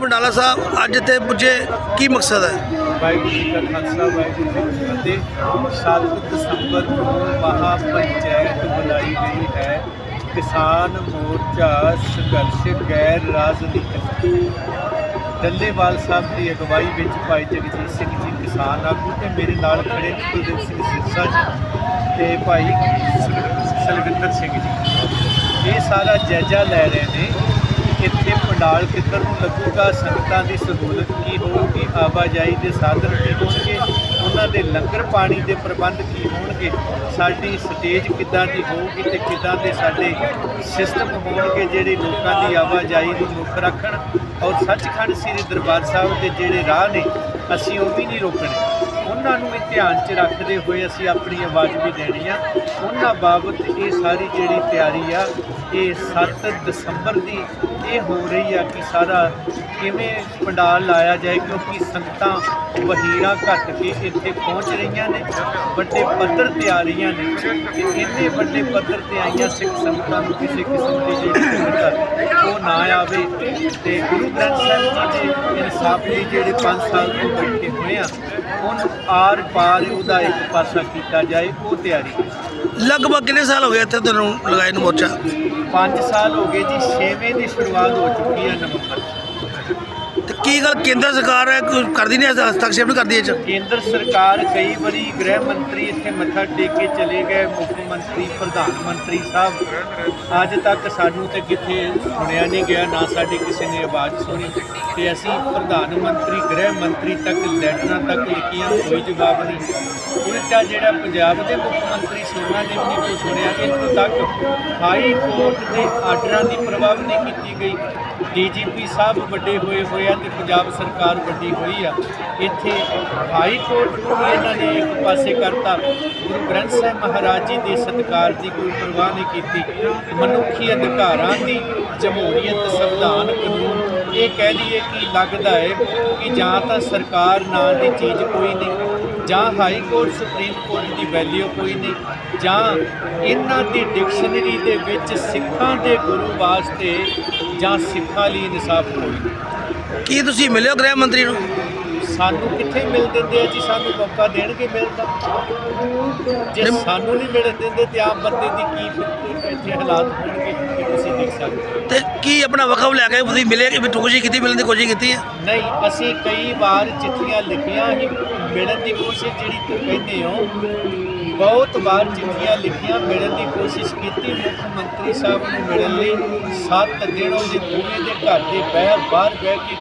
ਬੰਡਾਲਾ ਸਾਹਿਬ, ਅੱਜ ਇੱਥੇ ਪੁੱਜੇ, ਕੀ ਮਕਸਦ ਹੈ? ਵਾਹਿਗੁਰੂ ਜੀ ਕਾ ਖਾਲਸਾ, ਵਾਹਿਗੁਰੂ ਜੀ ਕੀ ਫਤਿਹ। 7 ਦਸੰਬਰ ਨੂੰ ਮਹਾ ਪੰਚਾਇਤ ਬੁਲਾਈ ਗਈ ਹੈ, ਕਿਸਾਨ ਮੋਰਚਾ ਸੰਘਰਸ਼ ਗੈਰ ਰਾਜਨੀਤਿਕ। ਡੱਲੇਵਾਲ ਸਾਹਿਬ ਦੀ ਅਗਵਾਈ ਵਿੱਚ ਭਾਈ ਜਗਜੀਤ ਸਿੰਘ ਜੀ ਕਿਸਾਨ ਆਗੂ ਤੇ ਮੇਰੇ ਨਾਲ ਖੜੇ ਨੇ ਕੁਲਦੀਪ ਸਿੰਘ ਸਿਰਸਾ ਜੀ ਤੇ ਭਾਈ ਸਲਵਿੰਦਰ ਸਿੰਘ ਜੀ। ਇਹ ਸਾਰਾ ਜਾਇਜ਼ਾ ਲੈ ਰਹੇ ਨੇ। ਇੱਥੇ ਕਿੱਧਰ ਨੂੰ ਲੱਗੂਗਾ, ਸੰਗਤਾਂ ਦੀ ਸਹੂਲਤ ਕੀ ਹੋਊਗੀ, ਆਵਾਜਾਈ ਦੇ ਸਾਧਨ ਕੀ ਹੋਣਗੇ, ਉਹਨਾਂ ਦੇ ਲੰਗਰ ਪਾਣੀ ਦੇ ਪ੍ਰਬੰਧ ਕੀ ਹੋਣਗੇ, ਸਾਡੀ ਸਟੇਜ ਕਿੱਦਾਂ ਦੀ ਹੋਊਗੀ ਤੇ ਕਿੱਦਾਂ ਦੇ ਸਾਡੇ ਸਿਸਟਮ ਹੋਣਗੇ ਜਿਹੜੇ ਲੋਕਾਂ ਦੀ ਆਵਾਜਾਈ ਨੂੰ ਮੁੱਖ ਰੱਖਣ। ਔਰ ਸੱਚਖੰਡ ਸ੍ਰੀ ਦਰਬਾਰ ਸਾਹਿਬ ਦੇ ਜਿਹੜੇ ਰਾਹ ਨੇ, ਅਸੀਂ ਉਹ ਵੀ ਨਹੀਂ ਰੋਕਣੇ। ਉਹਨਾਂ ਨੂੰ ਵੀ ਧਿਆਨ 'ਚ ਰੱਖਦੇ ਹੋਏ ਅਸੀਂ ਆਪਣੀ ਆਵਾਜ਼ ਵੀ ਦੇਣੀ ਆ। ਉਹਨਾਂ ਬਾਬਤ ਇਹ ਸਾਰੀ ਜਿਹੜੀ ਤਿਆਰੀ ਆ, ਇਹ 7 ਦਸੰਬਰ ਦੀ ਇਹ ਹੋ ਰਹੀ ਆ ਕਿ ਸਾਰਾ ਕਿਵੇਂ ਪੰਡਾਲ ਲਾਇਆ ਜਾਏ, ਕਿਉਂਕਿ ਸੰਗਤਾਂ ਵਹੀਰਾਂ ਘੱਟ ਕੇ ਇੱਥੇ ਪਹੁੰਚ ਰਹੀਆਂ ਨੇ, ਵੱਡੇ ਪੱਧਰ ਤੇ ਆ ਰਹੀਆਂ ਨੇ। ਤੇ ਇੰਨੇ ਵੱਡੇ ਪੱਧਰ ਤੇ ਆਈਆਂ ਸਿੱਖ ਸੰਗਤਾਂ ਨੂੰ ਕਿਸੇ ਕਿਸਮ ਦੀ ਜਿਹੜੀ ਦਿੱਕਤ ਉਹ ਨਾ ਆਵੇ ਤੇ ਗੁਰੂ ਗ੍ਰੰਥ ਸਾਹਿਬ ਜੀ ਦੇ ਇਨਸਾਫ ਲਈ ਜਿਹੜੇ 5 ਸਾਲ ਤੋਂ ਬੈਠੇ ਹੋਏ ਆ, ਉਹਨੂੰ ਆਰ ਪਾਰ ਉਹਦਾ ਇੱਕ ਪਾਸਾ ਕੀਤਾ ਜਾਏ ਉਹ ਤਿਆਰੀ ਲਗਭਗ ਕਿੰਨੇ ਸਾਲ ਹੋ ਗਏ ਇੱਥੇ ਤੁਹਾਨੂੰ ਲਗਾਏ ਨੂੰ ਮੋਰਚਾ 5 ਸਾਲ ਹੋ ਗਏ ਜੀ 6ਵੇਂ ਦੀ ਸ਼ੁਰੂਆਤ ਹੋ ਚੁੱਕੀ ਹੈ ਨਵੰਬਰ 'ਚ। ਕੀ ਗੱਲ ਕੇਂਦਰ ਸਰਕਾਰ ਹੈ ਕੋਈ ਕਰਦੀ ਨਹੀਂ ਹਸਤਕਸ਼ੇਪ ਨਹੀਂ ਕਰਦੀ ਇਹ ਚ? ਕੇਂਦਰ ਸਰਕਾਰ ਕਈ ਵਾਰੀ ਗ੍ਰਹਿ ਮੰਤਰੀ ਇੱਥੇ ਮੱਥਾ ਟੇਕ ਕੇ ਚਲੇ ਗਏ, ਮੁੱਖ ਮੰਤਰੀ, ਪ੍ਰਧਾਨ ਮੰਤਰੀ ਸਾਹਿਬ। ਅੱਜ ਤੱਕ ਸਾਨੂੰ ਤੇ ਕਿਤੇ ਸੁਣਿਆ ਨਹੀਂ ਗਿਆ, ਨਾ ਸਾਡੀ ਕਿਸੇ ਨੇ ਆਵਾਜ਼ ਸੁਣੀ। ਤੇ ਅਸੀਂ ਪ੍ਰਧਾਨ ਮੰਤਰੀ, ਗ੍ਰਹਿ ਮੰਤਰੀ ਤੱਕ, ਲੈਟਰਾਂ ਤੱਕ ਲਿਖੀਆਂ, ਕੋਈ ਜਵਾਬ ਨਹੀਂ। ਉਲਟਾ ਜਿਹੜਾ ਪੰਜਾਬ ਦੇ ਮੁੱਖ ਮੰਤਰੀ ਸੋਨਾ ਨੇ ਵੀ ਨਹੀਂ ਸੁਣਿਆ, ਇੱਥੋਂ ਤੱਕ ਹਾਈ ਕੋਰਟ ਦੇ ਆਰਡਰਾਂ ਦੀ ਪ੍ਰਵਾਹ ਨਹੀਂ ਕੀਤੀ ਗਈ। ਡੀਜੀਪੀ ਸਾਹਿਬ ਵੱਡੇ ਹੋਏ ਹੋਏ ਆ ਤੇ ਪੰਜਾਬ ਸਰਕਾਰ ਵੱਡੀ ਹੋਈ ਆ। ਇੱਥੇ ਹਾਈ ਕੋਰਟ ਨੂੰ ਵੀ ਇਹਨਾਂ ਨੇ ਇੱਕ ਪਾਸੇ ਕਰਤਾ। ਗੁਰੂ ਗ੍ਰੰਥ ਸਾਹਿਬ ਮਹਾਰਾਜ ਜੀ ਦੇ ਸਤਿਕਾਰ ਦੀ ਕੋਈ ਪਰਵਾਹ ਨਹੀਂ ਕੀਤੀ। ਮਨੁੱਖੀ ਅਧਿਕਾਰਾਂ ਦੀ ਜਮਹੂਰੀਅਤ, ਸੰਵਿਧਾਨ, ਕਾਨੂੰਨ, ਇਹ ਕਹਿ ਲਈਏ ਕਿ ਲੱਗਦਾ ਹੈ ਕਿ ਜਾਂ ਤਾਂ ਸਰਕਾਰ ਨਾਂ ਦੀ ਚੀਜ਼ ਕੋਈ ਨਹੀਂ। ਜਾਂ ਹਾਈ ਕੋਰਟ ਸੁਪਰੀਮ ਕੋਰਟ ਦੀ ਵੈਲਿਊ ਕੋਈ ਨਹੀਂ ਜਾਂ ਇਹਨਾਂ ਦੀ ਡਿਕਸ਼ਨਰੀ ਦੇ ਵਿੱਚ ਸਿੱਖਾਂ ਦੇ ਗੁਰੂ ਵਾਸਤੇ ਜਾਂ ਸਿੱਖਾਂ ਲਈ ਇਨਸਾਫ ਕੋਈ ਨਹੀਂ। ਕੀ ਤੁਸੀਂ ਮਿਲਿਓ ਗ੍ਰਹਿ ਮੰਤਰੀ ਨੂੰ? ਸਾਨੂੰ ਕਿੱਥੇ ਮਿਲ ਦਿੰਦੇ ਆ ਜੀ? ਸਾਨੂੰ ਮੌਕਾ ਦੇਣਗੇ ਮਿਲਦਾ ਜੇ ਸਾਨੂੰ ਨਹੀਂ ਮਿਲ ਦਿੰਦੇ ਤੇ ਆਮ ਬੰਦੇ ਦੀ ਕੀ ਇੱਥੇ ਹਾਲਾਤ ਹੋਣਗੇ ਤੁਸੀਂ ਦੇਖ ਸਕਦੇ ਤੇ ਕੀ ਆਪਣਾ ਵਕਫ ਲੈ ਕੇ ਤੁਸੀਂ ਮਿਲੇ ਕਿ ਵੀ ਕੋਸ਼ਿਸ਼ ਕੀਤੀ ਮਿਲਣ ਦੀ ਕੋਸ਼ਿਸ਼ ਕੀਤੀ ਹੈ? ਨਹੀਂ ਅਸੀਂ ਕਈ ਵਾਰ ਚਿੱਠੀਆਂ ਲਿਖੀਆਂ ਹੀ ਮਿਲਣ ਦੀ ਕੋਸ਼ਿਸ਼ ਜਿਹੜੀ ਤੂੰ ਕਹਿੰਦੇ ਹੋ, ਬਹੁਤ ਵਾਰ ਚਿੱਠੀਆਂ ਲਿਖੀਆਂ, ਮਿਲਣ ਦੀ ਕੋਸ਼ਿਸ਼ ਕੀਤੀ। ਮੁੱਖ ਮੰਤਰੀ ਸਾਹਿਬ ਨੂੰ ਮਿਲਣ ਲਈ 7 ਦਿਨ ਉਹਦੇ ਦੋਵੇਂ ਦੇ ਘਰ ਦੇ ਬਾਹਰ ਬਾਹਰ ਬਹਿ ਕੇ